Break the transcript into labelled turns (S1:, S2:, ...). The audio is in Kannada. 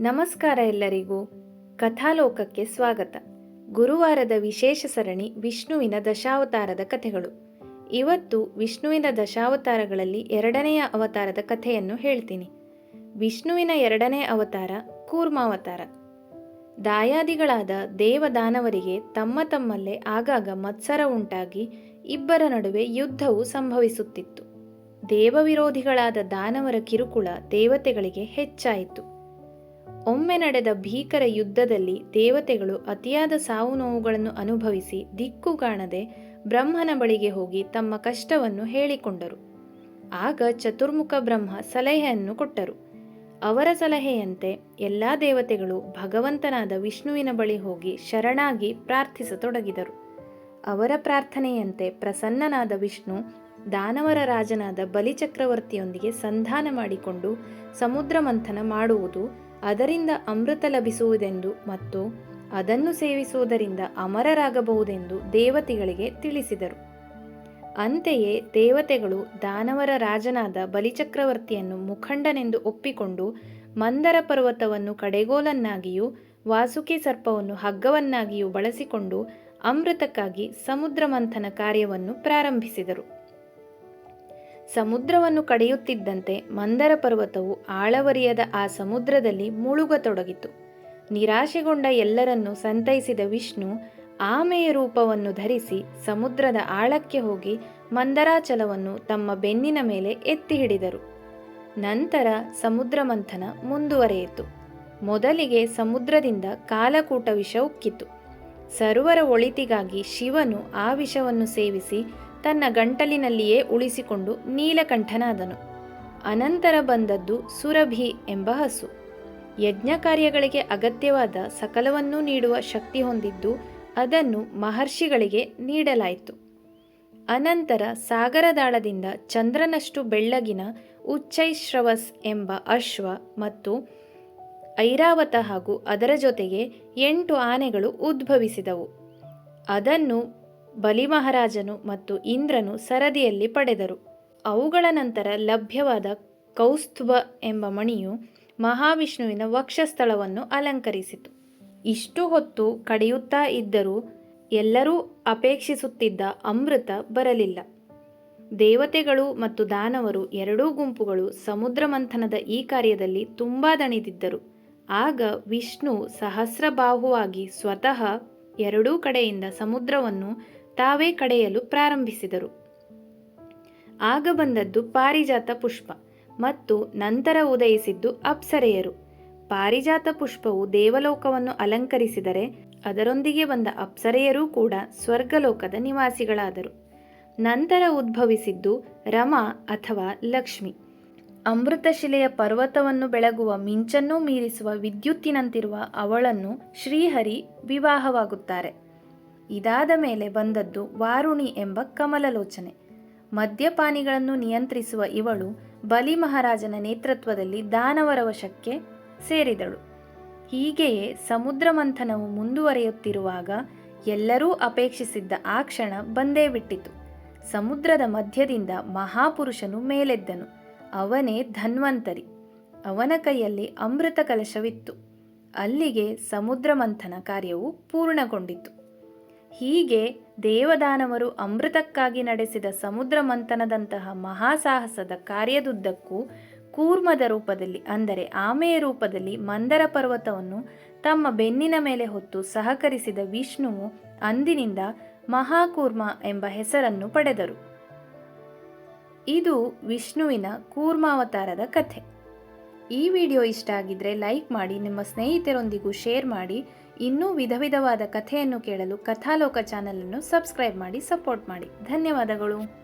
S1: ನಮಸ್ಕಾರ ಎಲ್ಲರಿಗೂ. ಕಥಾಲೋಕಕ್ಕೆ ಸ್ವಾಗತ. ಗುರುವಾರದ ವಿಶೇಷ ಸರಣಿ ವಿಷ್ಣುವಿನ ದಶಾವತಾರದ ಕಥೆಗಳು. ಇವತ್ತು ವಿಷ್ಣುವಿನ ದಶಾವತಾರಗಳಲ್ಲಿ ಎರಡನೆಯ ಅವತಾರದ ಕಥೆಯನ್ನು ಹೇಳ್ತೀನಿ. ವಿಷ್ಣುವಿನ ಎರಡನೇ ಅವತಾರ ಕೂರ್ಮಾವತಾರ. ದಾಯಾದಿಗಳಾದ ದೇವದಾನವರಿಗೆ ತಮ್ಮ ತಮ್ಮಲ್ಲೇ ಆಗಾಗ ಮತ್ಸರ ಉಂಟಾಗಿ ಇಬ್ಬರ ನಡುವೆ ಯುದ್ಧವು ಸಂಭವಿಸುತ್ತಿತ್ತು. ದೇವವಿರೋಧಿಗಳಾದ ದಾನವರ ಕಿರುಕುಳ ದೇವತೆಗಳಿಗೆ ಹೆಚ್ಚಾಯಿತು. ಒಮ್ಮೆ ನಡೆದ ಭೀಕರ ಯುದ್ಧದಲ್ಲಿ ದೇವತೆಗಳು ಅತಿಯಾದ ಸಾವು ನೋವುಗಳನ್ನು ಅನುಭವಿಸಿ ದಿಕ್ಕು ಕಾಣದೆ ಬ್ರಹ್ಮನ ಬಳಿಗೆ ಹೋಗಿ ತಮ್ಮ ಕಷ್ಟವನ್ನು ಹೇಳಿಕೊಂಡರು. ಆಗ ಚತುರ್ಮುಖ ಬ್ರಹ್ಮ ಸಲಹೆಯನ್ನು ಕೊಟ್ಟರು. ಅವರ ಸಲಹೆಯಂತೆ ಎಲ್ಲ ದೇವತೆಗಳು ಭಗವಂತನಾದ ವಿಷ್ಣುವಿನ ಬಳಿ ಹೋಗಿ ಶರಣಾಗಿ ಪ್ರಾರ್ಥಿಸತೊಡಗಿದರು. ಅವರ ಪ್ರಾರ್ಥನೆಯಂತೆ ಪ್ರಸನ್ನನಾದ ವಿಷ್ಣು ದಾನವರ ರಾಜನಾದ ಬಲಿಚಕ್ರವರ್ತಿಯೊಂದಿಗೆ ಸಂಧಾನ ಮಾಡಿಕೊಂಡು ಸಮುದ್ರ ಮಂಥನ ಮಾಡುವುದು ಅದರಿಂದ ಅಮೃತ ಲಭಿಸುವುದೆಂದು ಮತ್ತು ಅದನ್ನು ಸೇವಿಸುವುದರಿಂದ ಅಮರರಾಗಬಹುದೆಂದು ದೇವತೆಗಳಿಗೆ ತಿಳಿಸಿದರು. ಅಂತೆಯೇ ದೇವತೆಗಳು ದಾನವರ ರಾಜನಾದ ಬಲಿಚಕ್ರವರ್ತಿಯನ್ನು ಮುಖಂಡನೆಂದು ಒಪ್ಪಿಕೊಂಡು ಮಂದರ ಪರ್ವತವನ್ನು ಕಡೆಗೋಲನ್ನಾಗಿಯೂ ವಾಸುಕಿ ಸರ್ಪವನ್ನು ಹಗ್ಗವನ್ನಾಗಿಯೂ ಬಳಸಿಕೊಂಡು ಅಮೃತಕ್ಕಾಗಿ ಸಮುದ್ರ ಮಂಥನ ಕಾರ್ಯವನ್ನು ಪ್ರಾರಂಭಿಸಿದರು. ಸಮುದ್ರವನ್ನು ಕಡೆಯುತ್ತಿದ್ದಂತೆ ಮಂದರ ಪರ್ವತವು ಆಳವರಿಯದ ಆ ಸಮುದ್ರದಲ್ಲಿ ಮುಳುಗತೊಡಗಿತು. ನಿರಾಶೆಗೊಂಡ ಎಲ್ಲರನ್ನು ಸಂತೈಸಿದ ವಿಷ್ಣು ಆಮೆಯ ರೂಪವನ್ನು ಧರಿಸಿ ಸಮುದ್ರದ ಆಳಕ್ಕೆ ಹೋಗಿ ಮಂದರಾಚಲವನ್ನು ತಮ್ಮ ಬೆನ್ನಿನ ಮೇಲೆ ಎತ್ತಿ ಹಿಡಿದರು. ನಂತರ ಸಮುದ್ರ ಮಂಥನ ಮುಂದುವರೆಯಿತು. ಮೊದಲಿಗೆ ಸಮುದ್ರದಿಂದ ಕಾಲಕೂಟ ವಿಷ ಉಕ್ಕಿತು. ಸರ್ವರ ಒಳಿತಿಗಾಗಿ ಶಿವನು ಆ ವಿಷವನ್ನು ಸೇವಿಸಿ ತನ್ನ ಗಂಟಲಿನಲ್ಲಿಯೇ ಉಳಿಸಿಕೊಂಡು ನೀಲಕಂಠನಾದನು. ಅನಂತರ ಬಂದದ್ದು ಸುರಭಿ ಎಂಬ ಹಸು. ಯಜ್ಞ ಕಾರ್ಯಗಳಿಗೆ ಅಗತ್ಯವಾದ ಸಕಲವನ್ನೂ ನೀಡುವ ಶಕ್ತಿ ಹೊಂದಿದ್ದು ಅದನ್ನು ಮಹರ್ಷಿಗಳಿಗೆ ನೀಡಲಾಯಿತು. ಅನಂತರ ಸಾಗರದಾಳದಿಂದ ಚಂದ್ರನಷ್ಟು ಬೆಳ್ಳಗಿನ ಉಚ್ಚೈಶ್ರವಸ್ ಎಂಬ ಅಶ್ವ ಮತ್ತು ಐರಾವತ ಹಾಗೂ ಅದರ ಜೊತೆಗೆ ಎಂಟು ಆನೆಗಳು ಉದ್ಭವಿಸಿದವು. ಅದನ್ನು ಬಲಿಮಹಾರಾಜನು ಮತ್ತು ಇಂದ್ರನು ಸರದಿಯಲ್ಲಿ ಪಡೆದರು. ಅವುಗಳ ನಂತರ ಲಭ್ಯವಾದ ಕೌಸ್ತುಭ ಎಂಬ ಮಣಿಯು ಮಹಾವಿಷ್ಣುವಿನ ವಕ್ಷಸ್ಥಳವನ್ನು ಅಲಂಕರಿಸಿತು. ಇಷ್ಟು ಹೊತ್ತು ಕಡೆಯುತ್ತಾ ಇದ್ದರೂ ಎಲ್ಲರೂ ಅಪೇಕ್ಷಿಸುತ್ತಿದ್ದ ಅಮೃತ ಬರಲಿಲ್ಲ. ದೇವತೆಗಳು ಮತ್ತು ದಾನವರು ಎರಡೂ ಗುಂಪುಗಳು ಸಮುದ್ರ ಮಂಥನದ ಈ ಕಾರ್ಯದಲ್ಲಿ ತುಂಬಾ ದಣಿದಿದ್ದರು. ಆಗ ವಿಷ್ಣು ಸಹಸ್ರಬಾಹುವಾಗಿ ಸ್ವತಃ ಎರಡೂ ಕಡೆಯಿಂದ ಸಮುದ್ರವನ್ನು ತಾವೇ ಕಡೆಯಲು ಪ್ರಾರಂಭಿಸಿದರು. ಆಗ ಬಂದದ್ದು ಪಾರಿಜಾತ ಪುಷ್ಪ ಮತ್ತು ನಂತರ ಉದಯಿಸಿದ್ದು ಅಪ್ಸರೆಯರು. ಪಾರಿಜಾತ ಪುಷ್ಪವು ದೇವಲೋಕವನ್ನು ಅಲಂಕರಿಸಿದರೆ ಅದರೊಂದಿಗೆ ಬಂದ ಅಪ್ಸರೆಯರೂ ಕೂಡ ಸ್ವರ್ಗಲೋಕದ ನಿವಾಸಿಗಳಾದರು. ನಂತರ ಉದ್ಭವಿಸಿದ್ದು ರಮ ಅಥವಾ ಲಕ್ಷ್ಮಿ. ಅಮೃತಶಿಲೆಯ ಪರ್ವತವನ್ನು ಬೆಳಗುವ ಮಿಂಚನ್ನೂ ಮೀರಿಸುವ ವಿದ್ಯುತ್ತಿನಂತಿರುವ ಅವಳನ್ನು ಶ್ರೀಹರಿ ವಿವಾಹವಾಗುತ್ತಾರೆ. ಇದಾದ ಮೇಲೆ ಬಂದದ್ದು ವಾರುಣಿ ಎಂಬ ಕಮಲಲೋಚನೆ. ಮದ್ಯಪಾನಿಗಳನ್ನು ನಿಯಂತ್ರಿಸುವ ಇವಳು ಬಲಿ ಮಹಾರಾಜನ ನೇತೃತ್ವದಲ್ಲಿ ದಾನವರ ವಶಕ್ಕೆ ಸೇರಿದಳು. ಹೀಗೆಯೇ ಸಮುದ್ರ ಮಂಥನವು ಮುಂದುವರಿಯುತ್ತಿರುವಾಗ ಎಲ್ಲರೂ ಅಪೇಕ್ಷಿಸಿದ್ದ ಆ ಕ್ಷಣ ಬಂದೇ ಬಿಟ್ಟಿತು. ಸಮುದ್ರದ ಮಧ್ಯದಿಂದ ಮಹಾಪುರುಷನು ಮೇಲೆದ್ದನು. ಅವನೇ ಧನ್ವಂತರಿ. ಅವನ ಕೈಯಲ್ಲಿ ಅಮೃತ ಕಲಶವಿತ್ತು. ಅಲ್ಲಿಗೆ ಸಮುದ್ರ ಮಂಥನ ಕಾರ್ಯವು ಪೂರ್ಣಗೊಂಡಿತು. ಹೀಗೆ ದೇವದಾನವರು ಅಮೃತಕ್ಕಾಗಿ ನಡೆಸಿದ ಸಮುದ್ರ ಮಂಥನದಂತಹ ಮಹಾಸಾಹಸದ ಕಾರ್ಯದುದ್ದಕ್ಕೂ ಕೂರ್ಮದ ರೂಪದಲ್ಲಿ, ಅಂದರೆ ಆಮೆಯ ರೂಪದಲ್ಲಿ ಮಂದರ ಪರ್ವತವನ್ನು ತಮ್ಮ ಬೆನ್ನಿನ ಮೇಲೆ ಹೊತ್ತು ಸಹಕರಿಸಿದ ವಿಷ್ಣುವು ಅಂದಿನಿಂದ ಮಹಾಕೂರ್ಮ ಎಂಬ ಹೆಸರನ್ನು ಪಡೆದರು. ಇದು ವಿಷ್ಣುವಿನ ಕೂರ್ಮಾವತಾರದ ಕಥೆ. ಈ ವಿಡಿಯೋ ಇಷ್ಟ ಆಗಿದ್ರೆ ಲೈಕ್ ಮಾಡಿ, ನಿಮ್ಮ ಸ್ನೇಹಿತರೊಂದಿಗೂ ಶೇರ್ ಮಾಡಿ. ಇನ್ನೂ ವಿಧ ವಿಧವಾದ ಕಥೆಯನ್ನು ಕೇಳಲು ಕಥಾಲೋಕ ಚಾನಲನ್ನು ಸಬ್ಸ್ಕ್ರೈಬ್ ಮಾಡಿ ಸಪೋರ್ಟ್ ಮಾಡಿ. ಧನ್ಯವಾದಗಳು.